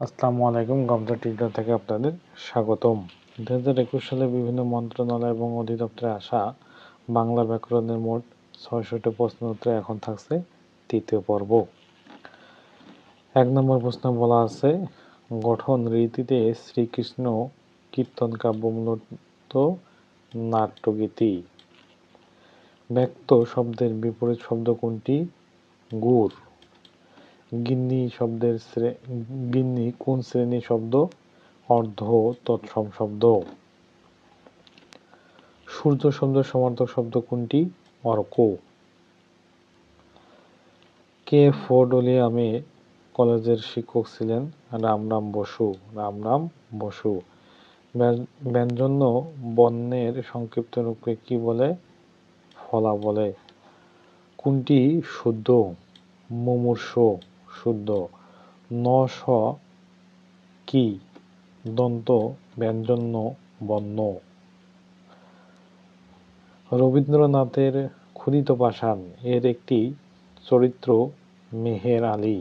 আসসালামু আলাইকুম গামজা টিউটার থেকে আপনাদের স্বাগতম। দু হাজার একুশ সালে বিভিন্ন মন্ত্রণালয় এবং অধিদপ্তরে আসা বাংলা ব্যাকরণের মোট ছয়শটি প্রশ্ন উত্তরে এখন থাকছে তৃতীয় পর্ব। এক নম্বর প্রশ্ন বলা আছে, গঠন রীতিতে শ্রীকৃষ্ণ কীর্তন কাব্য মূলত নাট্যগীতি। ব্যক্ত শব্দের বিপরীত শব্দ কোনটি? গুড়। গিন্নি শব্দের গিন্নি কোন শ্রেণি শব্দ? অর্ধ তৎসম শব্দ। সূর্য শব্দের সমার্থক শব্দ কোনটি? অর্ক। কে ফোর্ডোলিয়ামে কলেজের শিক্ষক ছিলেন? রামরাম বসু। রামরাম বসু। ব্যঞ্জন্য বর্ণের সংক্ষিপ্ত রূপকে কি বলে? ফলা বলে। কোনটি? শুদ্ধ। মুমূর্ষ। শুদ্ধ। ন স কি দন্ত ব্যঞ্জন্য বর্ণ। রবীন্দ্রনাথের ক্ষুদিত পাষাণ এর একটি চরিত্র মেহের আলী।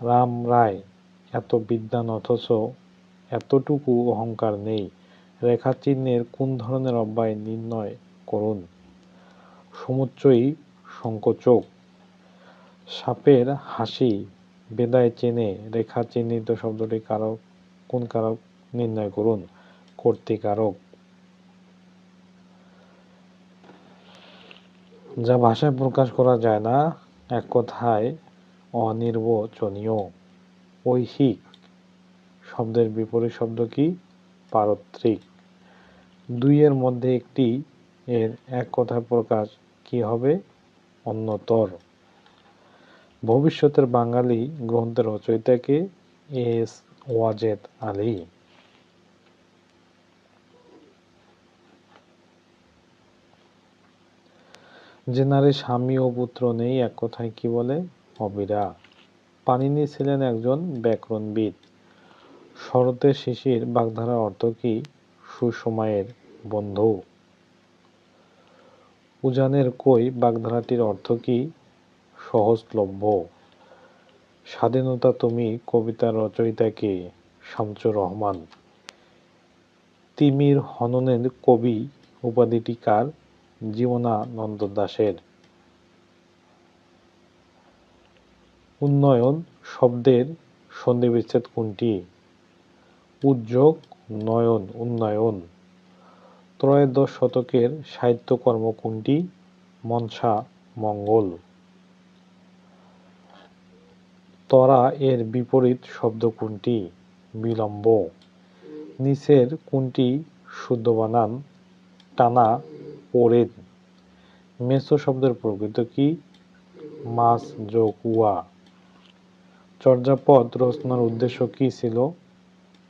রাম রায় এত বিদ্যান অথচ এতটুকু অহংকার নেই। রেখাচিহ্নের কোন ধরনের অব্যয় নির্ণয় করুন? সমুচ্চয়ী সংকোচক সাপের হাসি বেদায় চেনে, রেখা চিহ্নিত শব্দটি কারক, কোন কারক নির্ণয় করুন? কর্তৃকারক। যা ভাষায় প্রকাশ করা যায় না, এক কথায় অনির্বচনীয়। ঐহিক। শব্দের বিপরীত শব্দ কি? পারত্রিক। দুইয়ের মধ্যে একটি, এর এক কথায় প্রকাশ কি হবে? অন্যতর। ভবিষ্যতের বাঙালি গ্রন্থের রচয়িতাকে এস ওয়াজেদ আলী। যে নারী স্বামী ও পুত্র নেই, এক কথায় কি বলে? অবিরা। পানিনি ছিলেন একজন ব্যাকরণবিদ। শরতের শিশির বাগধারা অর্থ কি? সুসময়ের বন্ধু। উজানের কই, বাগধারাটির অর্থ কি? সহজলভ্য স্বাধীনতা তুমি, কবিতার রচয়িতাকে শামসুর রহমান। তিমির হননের কবি, উপাধিটি কার? জীবনানন্দ দাসের উন্নয়ন শব্দের সন্ধিবিচ্ছেদ কোনটি? উদ্যোগ, নয়ন, উন্নয়ন। ত্রয়োদশ শতকের সাহিত্যকর্ম কোনটি? মনসা, মঙ্গল। তরা এর বিপরীত শব্দ কোনটি? বিলম্ব। নিচের কোনটি শুদ্ধ বানান টানা পড়েন মেসো শব্দের প্রকৃত কি? মাস উয়া। চর্যাপদ রচনার উদ্দেশ্য কি ছিল?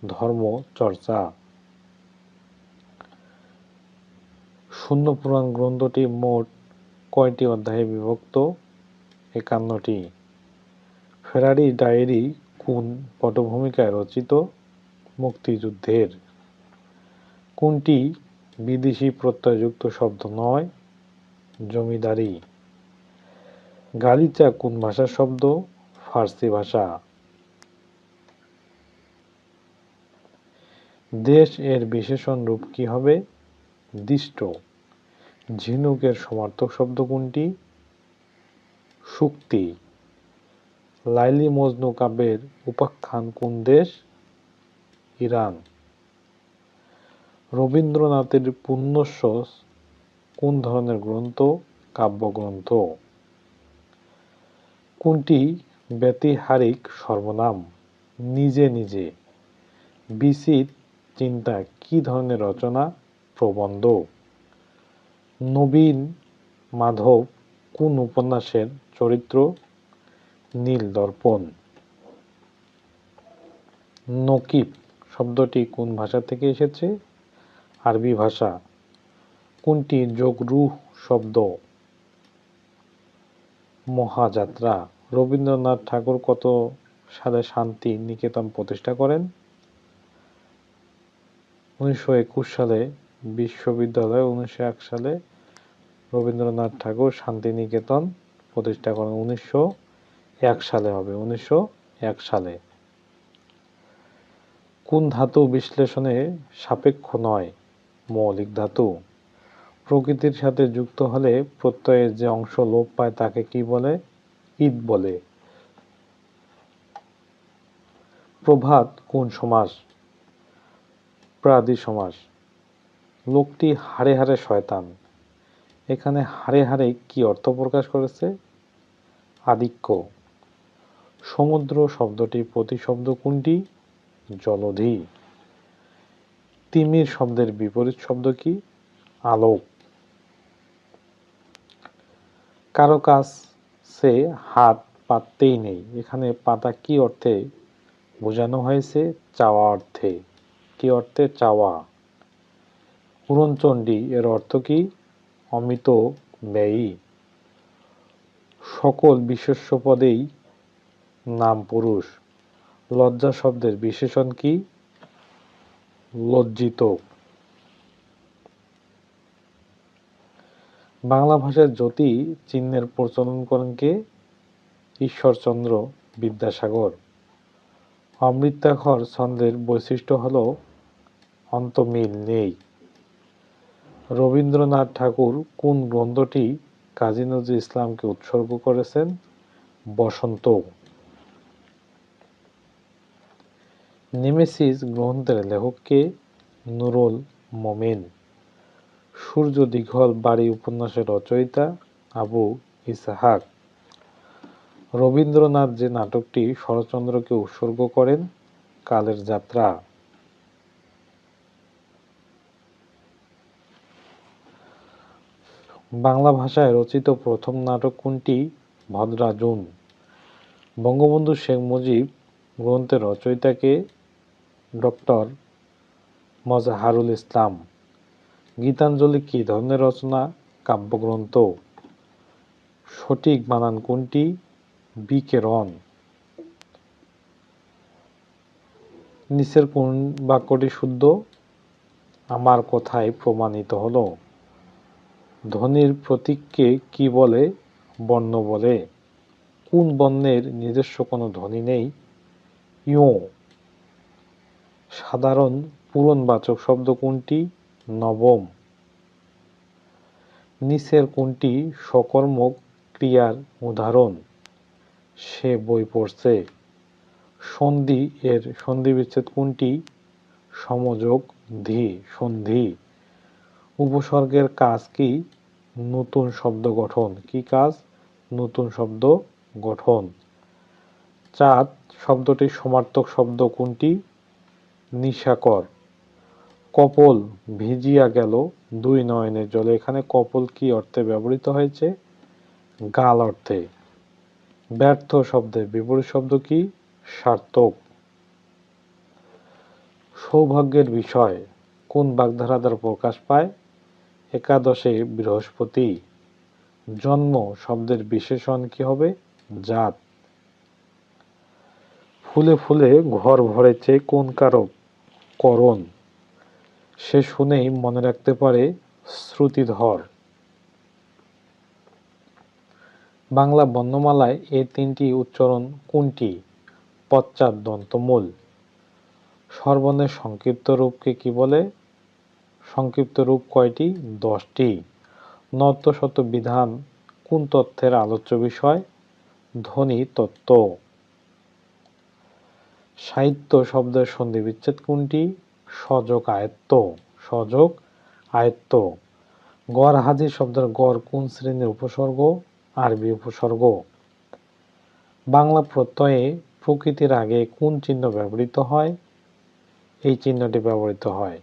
ধর্ম, চর্চা। শূন্য পুরাণ গ্রন্থটি মোট কয়টি অধ্যায়ে বিভক্ত? একান্নটি। ফেরারি ডায়েরি কোন পটভূমিকায় রচিত মুক্তিযুদ্ধের? কোনটি বিদেশি প্রত্যয়যুক্ত শব্দ নয়? জমিদারি। গালিচা কোন ভাষার শব্দ? ফার্সি ভাষা। দেশ এর বিশেষণ রূপ কি হবে? দিষ্ট। ঝিনুকের সমার্থক শব্দ কোনটি? শুক্তি। লাইলি মজনু কাব্যের উপাখ্যান কোন দেশ? ইরান। রবীন্দ্রনাথের পুণ্যস্য কোন ধরনের গ্রন্থ? কাব্যগ্রন্থ। কোনটি ব্যতিহারিক সর্বনাম? নিজে নিজে। বিচিত চিন্তা কি ধরনের রচনা? প্রবন্ধ। নবীন মাধব কোন উপন্যাসের চরিত্র? নীল দর্পণ। নকিব শব্দটি কোন ভাষা থেকে এসেছে? আরবি ভাষা। কোনটি যোগরুহ শব্দ? মহাযাত্রা। রবীন্দ্রনাথ ঠাকুর কত সালে শান্তি নিকেতন প্রতিষ্ঠা করেন? উনিশশো একুশ সালে বিশ্ববিদ্যালয়, উনিশশো এক সালে রবীন্দ্রনাথ ঠাকুর শান্তিনিকেতন প্রতিষ্ঠা করেন। উনিশশো এক সালে হবে, উনিশশো এক সালে। কোন ধাতু বিশ্লেষণে সাপেক্ষ নয়? মৌলিক ধাতু। প্রকৃতির সাথে যুক্ত হলে প্রত্যয়ের যে অংশ লোপ পায় তাকে কি বলে? ঈদ বলে। প্রভাত কোন সমাস? প্রাদি সমাস লোকটি হাড়ে হাড়ে শয়তান। এখানে হাড়ে হাড়ে কি অর্থ প্রকাশ করেছে? আধিক্য। সমুদ্র শব্দটি প্রতিশব্দ কোনটি? জলধি। তিমির শব্দের বিপরীত শব্দ কি? আলোক। কারও কাছে হাত পাততেই নেই। এখানে পাতা কি অর্থে বোঝানো হয়েছে? চাওয়া অর্থে। কি অর্থে? চাওয়া। পুরনচণ্ডী এর অর্থ কি? অমিত ব্যয়ী। সকল বিশেষ্য পদেই নাম পুরুষ। লজ্জা শব্দের বিশেষণ কি? লজ্জিত। বাংলা ভাষার জ্যোতি চিহ্নের প্রচলন করেন কে? ঈশ্বরচন্দ্র বিদ্যাসাগর। অমৃতাক্ষর ছন্দের বৈশিষ্ট্য হল অন্তমিল নেই। রবীন্দ্রনাথ ঠাকুর কোন গ্রন্থটি কাজী নজরুল ইসলামকে উৎসর্গ করেছেন? বসন্ত। নেমেসিস গ্রন্থের লেখককে নুরুল মমিন। সূর্য দীঘল বাড়ি উপন্যাসের রচয়িতা আবু ইসাহাক। রবীন্দ্রনাথ যে নাটকটি শরৎচন্দ্রকে উৎসর্গ করেন, কালের যাত্রা। বাংলা ভাষায় রচিত প্রথম নাটক কোনটি? ভদ্রাজুন। বঙ্গবন্ধু শেখ মুজিব গ্রন্থের রচয়িতাকে ডক্টর মজাহারুল ইসলাম। গীতাঞ্জলি কি ধরনের রচনা? কাব্যগ্রন্থ। সঠিক বানান কোনটি? বিকেরণ নিচের কোন বাক্যটি শুদ্ধ? আমার কথায় প্রমাণিত হলো। ধ্বনির প্রতীককে কি বলে? বর্ণ বলে। কোন বর্ণের নিজস্ব কোনো ধ্বনি নেই? ইও সাধারণ পূরণবাচক শব্দ কোনটি? নবম। নিচের কোনটি সকর্মক ক্রিয়ার উদাহরণ? সে বই পড়ছে। সন্ধি এর সন্ধি বিচ্ছেদ কোনটি? সমযোগ ধি, সন্ধি। উপসর্গের কাজ কি? নতুন শব্দ গঠন। কি কাজ? নতুন শব্দ গঠন। চাঁদ শব্দটির সমার্থক শব্দ কোনটি? নিশাকর। কপল ভিজিয়া গেল দুই নয়নের জলে। এখানে কপল কি অর্থে ব্যবহৃত হয়েছে? গাল অর্থে। ব্যর্থ শব্দে। বিপরীত শব্দ কি? সার্থক। সৌভাগ্যের বিষয়। কোন বাগধারা দ্বারা প্রকাশ পায়? একাদশে বৃহস্পতি। জন্ম শব্দের বিশেষণ কি হবে? জাত। ফুলে ফুলে ঘর ভরেছে কোন কারক? করণ সে শুনেই মনে রাখতে পারে, শ্রুতিধর। বাংলা বর্ণমালায় এই তিনটি উচ্চারণ কোনটি? পশ্চাৎ দন্তমূল সর্বনের সংক্ষিপ্ত রূপকে কি বলে? সংক্ষিপ্ত রূপ কয়টি? দশটি। নর্তশত বিধান, কোন তথ্যের আলোচ্য বিষয়? ধ্বনি তত্ত্ব। সাহিত্য শব্দের সন্ধি বিচ্ছেদ কোনটি? সযোগ আয়ত্ত। সযোগ আয়ত্ত। গড় হাজির শব্দের গড় কোন শ্রেণির উপসর্গ? আরবি উপসর্গ। বাংলা প্রত্যয়ে প্রকৃতির আগে কোন চিহ্ন ব্যবহৃত হয়? এই চিহ্নটি ব্যবহৃত হয়।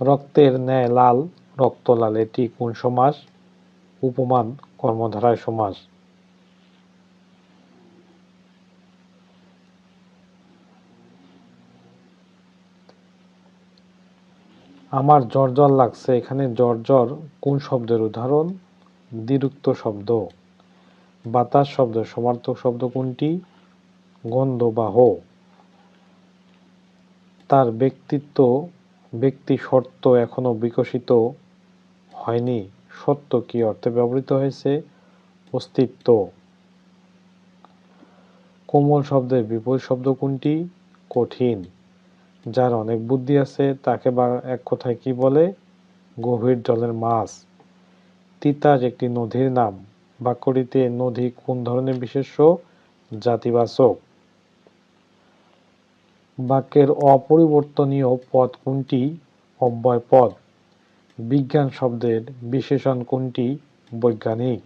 রক্তের ন্যায় লাল রক্ত লাল এটি কোন সমাস? উপমান কর্মধারায় সমাস আমার জ্বর জ্বর লাগছে, এখানে জ্বর জ্বর কোন শব্দের উদাহরণ? দ্বিরুক্ত শব্দ। বাতাস শব্দের সমার্থক শব্দ কোনটি? গন্ধ বাহ তার ব্যক্তিত্ব, ব্যক্তি শর্ত এখনও বিকশিত হয়নি। সত্য কি অর্থে ব্যবহৃত হয়েছে? অস্তিত্ব। কোমল শব্দের বিপরীত শব্দ কোনটি? কঠিন। যার অনেক বুদ্ধি আছে, তাকে বা এক কথায় কি বলে? গভীর জলের মাছ। তিতাস একটি নদীর নাম। বাক্যটিতে নদী কোন ধরনের বিশেষ্য? জাতিবাচক। বাক্যের অপরিবর্তনীয় পদ কোনটি? অব্যয় পদ। বিজ্ঞান শব্দের বিশেষণ কোনটি? বৈজ্ঞানিক।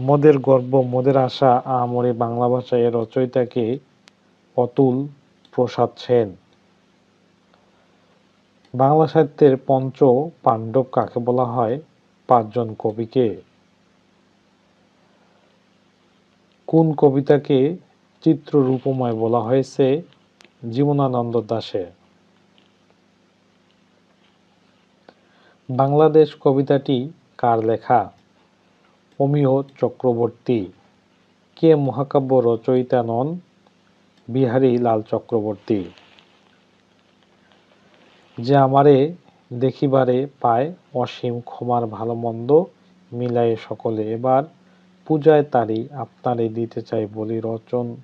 মদের গর্ব, মদের আশা, আহামরি বাংলা ভাষায় রচয়িতাকে অতুল প্রসাদ সেন। বাংলা সাহিত্যের পঞ্চ পাণ্ডব কাকে বলা হয়? পাঁচজন কবিকে। কোন কবিতাকে চিত্ররূপময় বলা হয়েছে? জীবনানন্দ দাশে বাংলাদেশ কবিতাটি কার লেখা? অমিয় চক্রবর্তী। কে মহাকাব্য রচয়িতা নন? বিহারী লাল চক্রবর্তী। যে আমারে দেখিবারে পায় অসীম ক্ষমার ভালো মন্দ মিলায়ে সকলে এবার পূজায় তারি আপনারে দিতে চাই বলি রচন।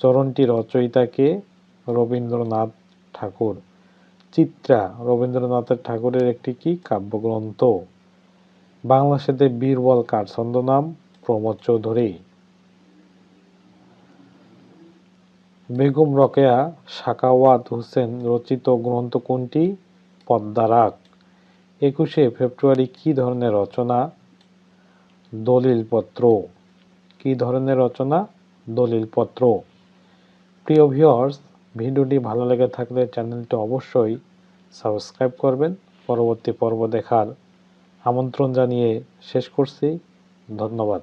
চরণটি রচয়িতাকে রবীন্দ্রনাথ ঠাকুর। চিত্রা রবীন্দ্রনাথের ঠাকুরের একটি কি কাব্যগ্রন্থ? বাংলা সাথে বীরবল কার ছন্দনাম? প্রমোদ চৌধুরী। বেগম রকেয়া সাকাওয়াত হোসেন রচিত গ্রন্থ কোনটি? পদ্মারাগ একুশে ফেব্রুয়ারি কি ধরনের রচনা? দলিলপত্র। কি ধরনের রচনা? দলিলপত্র। প্রিয় ভিউয়ার্স ভিডিওটি ভালো লেগে থাকলে চ্যানেলটি অবশ্যই সাবস্ক্রাইব করবেন। পরবর্তী পর্ব দেখার আমন্ত্রণ জানিয়ে শেষ করছি। ধন্যবাদ।